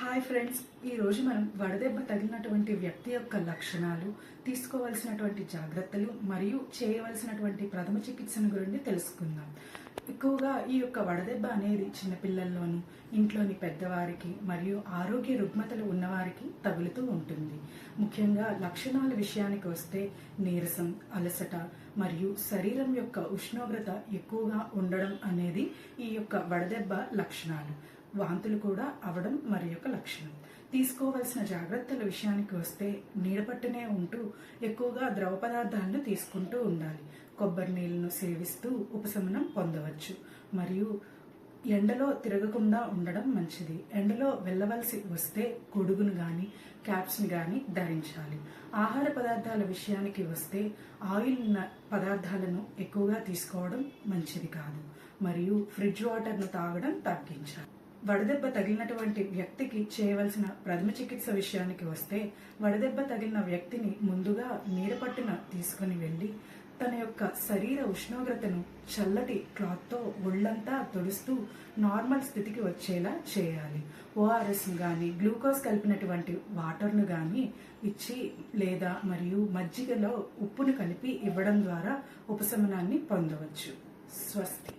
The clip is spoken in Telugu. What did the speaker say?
హాయ్ ఫ్రెండ్స్ ఈ రోజు మనం వడదెబ్బ తగిలినటువంటి వ్యక్తి యొక్క లక్షణాలు తీసుకోవాల్సినటువంటి జాగ్రత్తలు మరియు చేయవలసినటువంటి ప్రథమ చికిత్సను గురించి తెలుసుకుందాం. ఎక్కువగా ఈ యొక్క వడదెబ్బ అనేది చిన్నపిల్లల్లోనూ ఇంట్లోని పెద్దవారికి మరియు ఆరోగ్య రుగ్మతలు ఉన్నవారికి తగులుతూ ఉంటుంది. ముఖ్యంగా లక్షణాల విషయానికి వస్తే నీరసం అలసట మరియు శరీరం యొక్క ఉష్ణోగ్రత ఎక్కువగా ఉండడం అనేది ఈ యొక్క వడదెబ్బ లక్షణాలు. వాంతులు కూడా అవడం మరి యొక్క లక్షణం. తీసుకోవలసిన జాగ్రత్తల విషయానికి వస్తే నీడపట్టునే ఉంటూ ఎక్కువగా ద్రవ పదార్థాలను తీసుకుంటూ ఉండాలి. కొబ్బరి నీళ్ళను సేవిస్తూ ఉపశమనం పొందవచ్చు. మరియు ఎండలో తిరగకుండా ఉండడం మంచిది. ఎండలో వెళ్ళవలసి వస్తే గొడుగును కానీ క్యాప్స్ని కానీ ధరించాలి. ఆహార పదార్థాల విషయానికి వస్తే ఆయిల్ పదార్థాలను ఎక్కువగా తీసుకోవడం మంచిది కాదు. మరియు ఫ్రిడ్జ్ వాటర్ను తాగడం తగ్గించాలి. వడదెబ్బ తగిలినటువంటి వ్యక్తికి చేయవలసిన ప్రథమ చికిత్స విషయానికి వస్తే వడదెబ్బ తగిలిన వ్యక్తిని ముందుగా నీడపట్టున తీసుకుని వెళ్ళి తన యొక్క శరీర ఉష్ణోగ్రతను చల్లటి క్లాత్తో ఒళ్ళంతా తుడుస్తూ నార్మల్ స్థితికి వచ్చేలా చేయాలి. ఓఆర్ఎస్ కానీ గ్లూకోజ్ కలిపినటువంటి వాటర్ను కానీ ఇచ్చి లేదా మరియు మజ్జిగలో ఉప్పును కలిపి ఇవ్వడం ద్వారా ఉపశమనాన్ని పొందవచ్చు. స్వస్తి.